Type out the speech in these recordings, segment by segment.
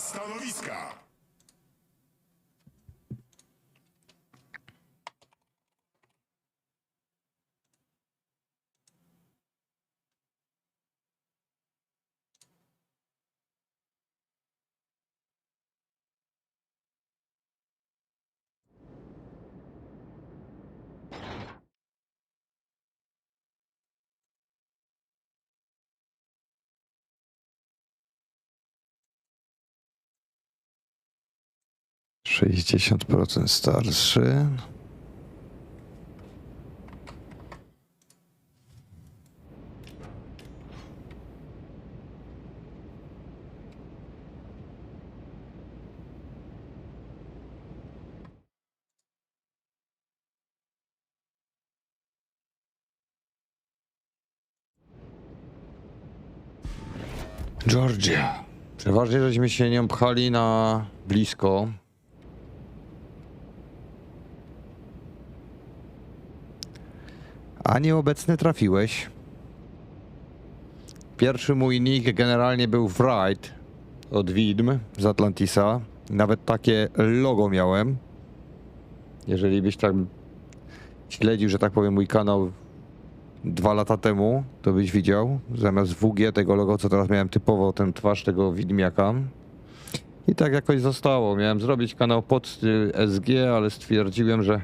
stanowiska! Sześćdziesiąt procent starszy. Georgia. Przeważnie żeśmy się nią pchali na blisko. A nieobecny trafiłeś. Pierwszy mój nick generalnie był Wright od Widm z Atlantisa. Nawet takie logo miałem. Jeżeli byś tam śledził, że tak powiem, mój kanał dwa lata temu, to byś widział. Zamiast WG tego logo, co teraz miałem typowo, ten twarz tego widmiaka. I tak jakoś zostało. Miałem zrobić kanał pod styl SG, ale stwierdziłem, że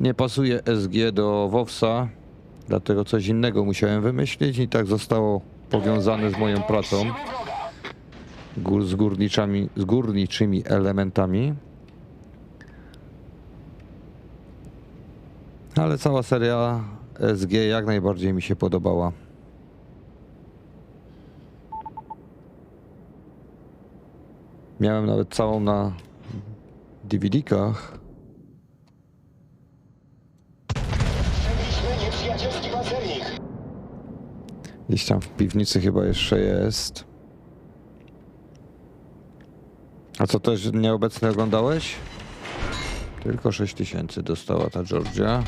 nie pasuje SG do WoWsa, dlatego coś innego musiałem wymyślić i tak zostało powiązane z moją pracą z, górniczami, z górniczymi elementami. Ale cała seria SG jak najbardziej mi się podobała. Miałem nawet całą na DVD-kach. Przebiliśmy nieprzyjacielski pancernik. Gdzieś tam w piwnicy chyba jeszcze jest. A co też nieobecny oglądałeś? Tylko 6000 dostała ta Georgia.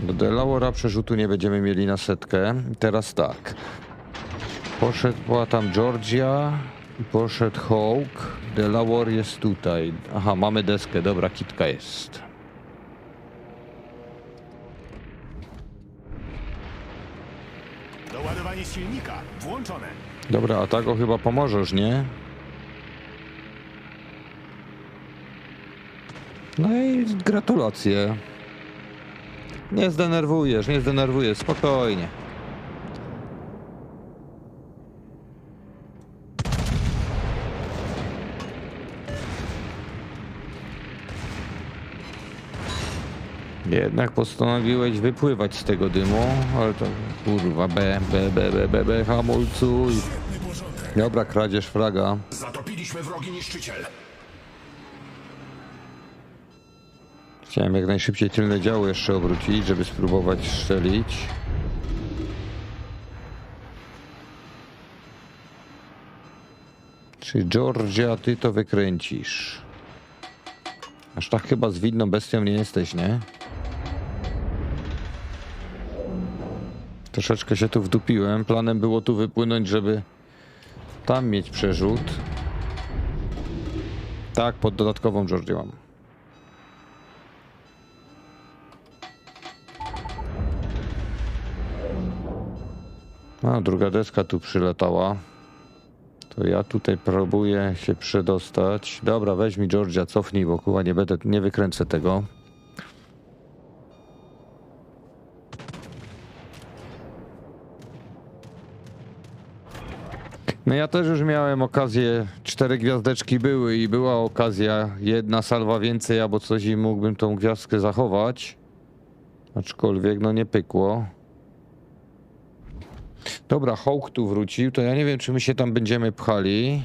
Do Delawara przerzutu nie będziemy mieli na setkę. Teraz tak. Poszedła tam Georgia i poszedł Hawk. Delaware jest tutaj. Aha, mamy deskę. Dobra, kitka jest. Doładowanie silnika włączone. Dobra, a tak chyba pomożesz, nie? No i gratulacje. Nie zdenerwujesz, nie zdenerwujesz, spokojnie. Jednak postanowiłeś wypływać z tego dymu, ale to kurwa, be, be, be, be, be, be hamulcuj. Dobra, kradzież fraga. Zatopiliśmy wrogi niszczyciel. Chciałem jak najszybciej tylne działo jeszcze obrócić, żeby spróbować strzelić. Czy Georgia, ty to wykręcisz? Aż tak chyba z widną bestią nie jesteś, nie? Troszeczkę się tu wdupiłem. Planem było tu wypłynąć, żeby tam mieć przerzut. Tak, pod dodatkową Georgię mam. A, druga deska tu przylatała. To ja tutaj próbuję się przedostać. Dobra, weź mi Georgia, cofnij, bo kurwa nie będę, nie wykręcę tego. No ja też już miałem okazję, cztery gwiazdeczki były i była okazja, jedna salwa więcej albo coś i mógłbym tą gwiazdkę zachować. Aczkolwiek no nie pykło. Dobra, Hawk tu wrócił, to ja nie wiem, czy my się tam będziemy pchali.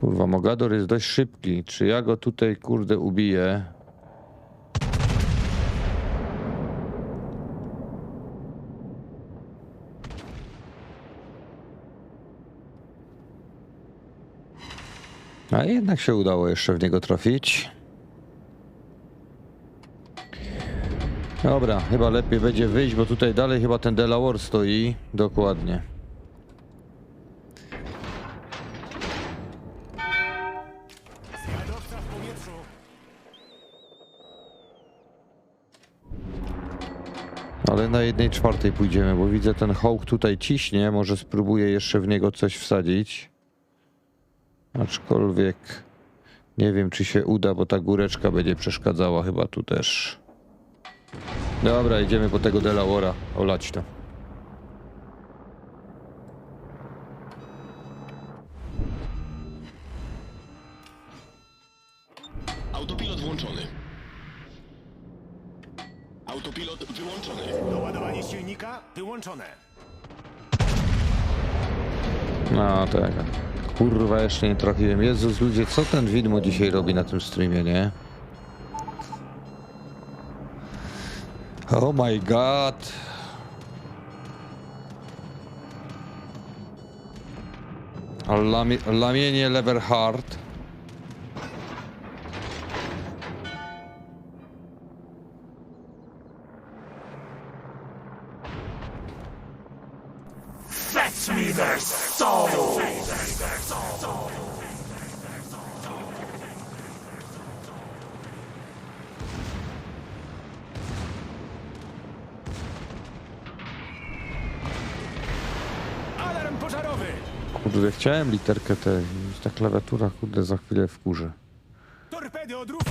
Kurwa, Mogador jest dość szybki. Czy ja go tutaj, kurde, ubiję? A jednak się udało jeszcze w niego trafić. Dobra, chyba lepiej będzie wyjść, bo tutaj dalej chyba ten Delaware stoi. Dokładnie. Ale na jednej czwartej pójdziemy, bo widzę ten hołk tutaj ciśnie. Może spróbuję jeszcze w niego coś wsadzić. Aczkolwiek nie wiem, czy się uda, bo ta góreczka będzie przeszkadzała chyba tu też. Dobra, idziemy po tego Delawora. Olać to. Autopilot włączony. Autopilot wyłączony. Doładowanie silnika wyłączone. No tak. Kurwa, jeszcze nie trafiłem. Jezus, ludzie, co ten widmo dzisiaj robi na tym streamie, nie? Oh my god. Lamie, lamienie Leverhard. Soul! Alarm pożarowy! Kurde, chciałem literkę T. Ta klawiatura, kurde, za chwilę wkurzy. Torpedy od rufy!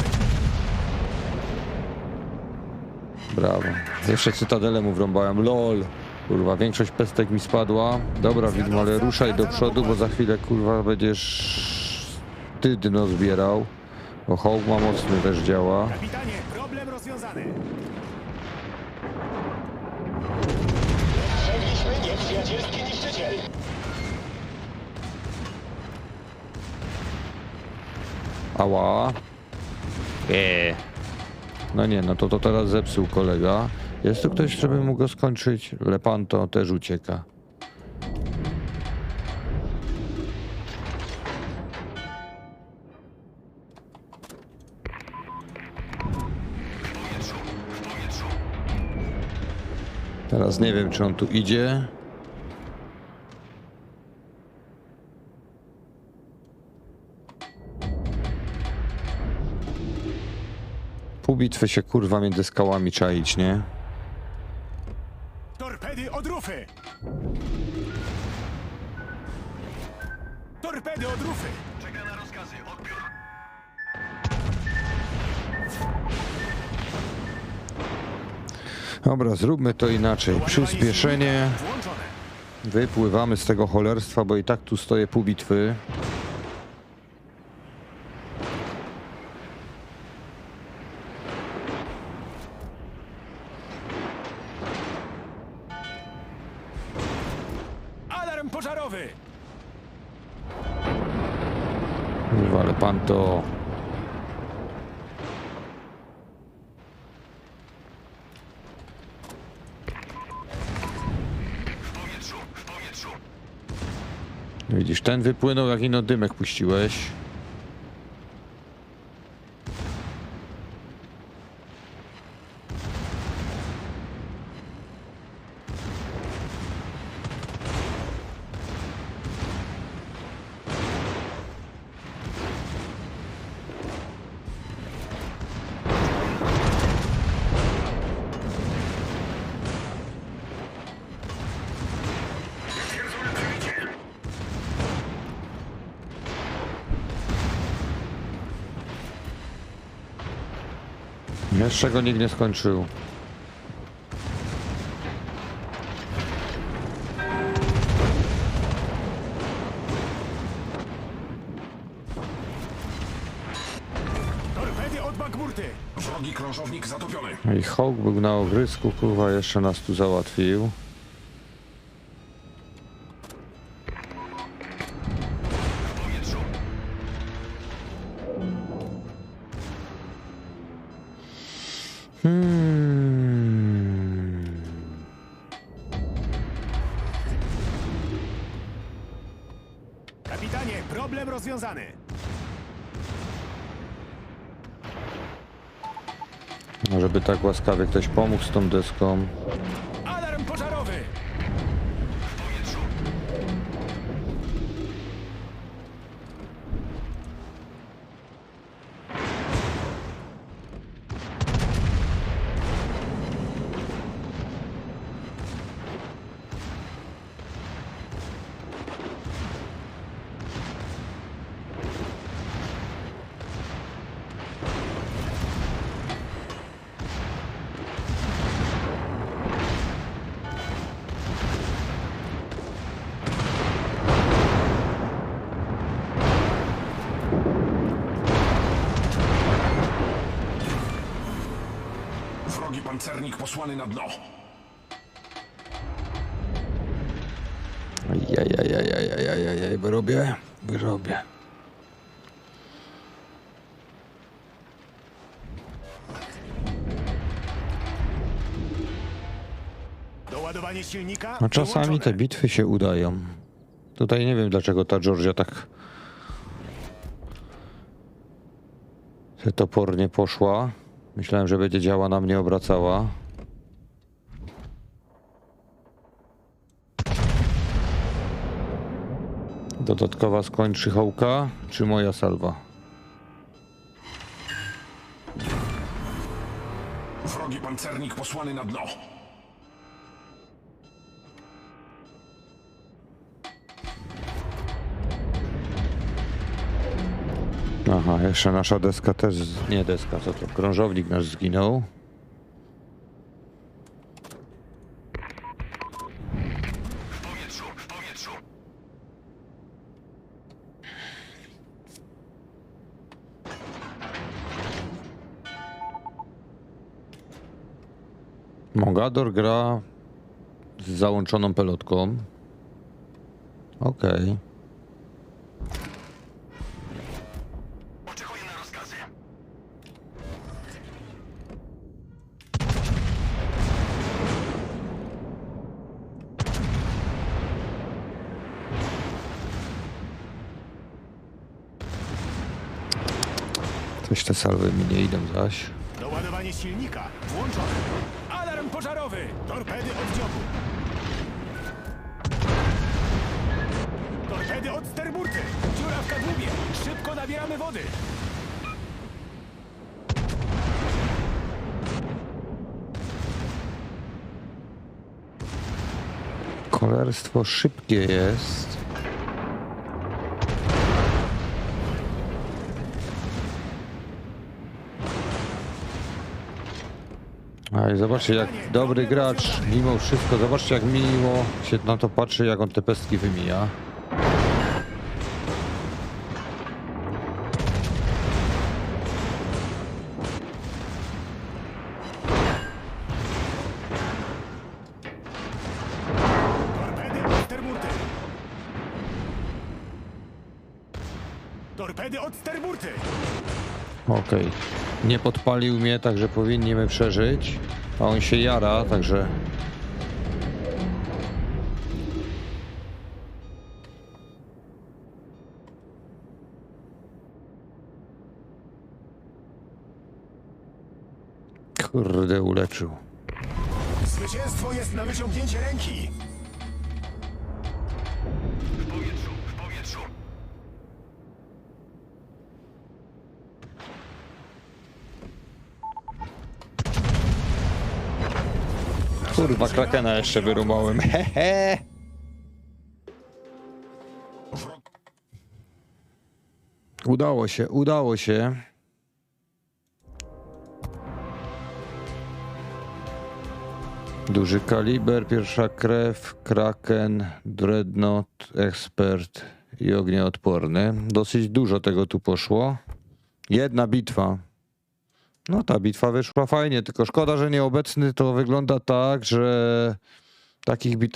Brawo. Jeszcze cytadelę mu wrąbałem. LOL. Kurwa, większość pestek mi spadła. Dobra, widmo, ale ruszaj do przodu, bo za chwilę, kurwa, będziesz ty dno zbierał. Bo hołd ma mocny też działa. Kapitanie, problem rozwiązany. Przegliśmy nieprzyjacielski niszczyciel. Ała. Eee. No nie, no to to teraz zepsuł kolega. Jest tu ktoś, żeby mógł go skończyć? Lepanto też ucieka. Teraz nie wiem, czy on tu idzie. Pół bitwy się kurwa między skałami czaić, nie? Od rufy! Torpedy od rufy! Czeka na rozkazy. Odbiór. Dobra, zróbmy to inaczej. Przyspieszenie. Włączone. Wypływamy z tego cholerstwa, bo i tak tu stoję pół bitwy. Kurwa, ale pan to... Widzisz, ten wypłynął jak ino dymek puściłeś. Jeszcze go nikt nie skończył. Torpedy od! Wrogi krążownik zatopiony. I Hawk był na ogrysku, kurwa, jeszcze nas tu załatwił. Łaskawie ktoś pomógł z tą deską. Pancernik posłany na dno. Jajajajajajajajaj, wyrobię, wyrobię. Doładowanie silnika No czasami te bitwy się udają. Tutaj nie wiem dlaczego ta Georgia tak topornie poszła. Myślałem, że będzie działa na mnie obracała. Dodatkowa skończy hołka, czy moja salwa? Wrogi pancernik posłany na dno. Aha, jeszcze nasza deska też, nie deska, co to, krążownik nasz zginął. Mogador gra z załączoną pelotką. Okej. Oczekuję Coś te salwy mi nie idą zaś. Doładowanie silnika włączone. Alarm pożarowy! Torpedy oddziobu. Torpedy od sterburty! Dziura w kadłubie! Szybko nabieramy wody! Kolerstwo szybkie jest. Zobaczcie jak dobry gracz, mimo wszystko, zobaczcie jak miło się na to patrzy, jak on te pestki wymija. Torpedy od sterburty! Torpedy od sterburty! Okej. Nie podpalił mnie, także powinniśmy przeżyć. A on się jara, także... Kurde, uleczył. Zwycięstwo jest na wyciągnięcie ręki! W powietrzu. W powietrzu. Kurwa, krakena jeszcze wyrumałem. Hehe. Udało się, udało się. Duży kaliber, pierwsza krew, kraken, dreadnought, ekspert i ognioodporny. Dosyć dużo tego tu poszło. Jedna bitwa. No ta bitwa wyszła fajnie, tylko szkoda, że nieobecny to wygląda tak, że takich bitew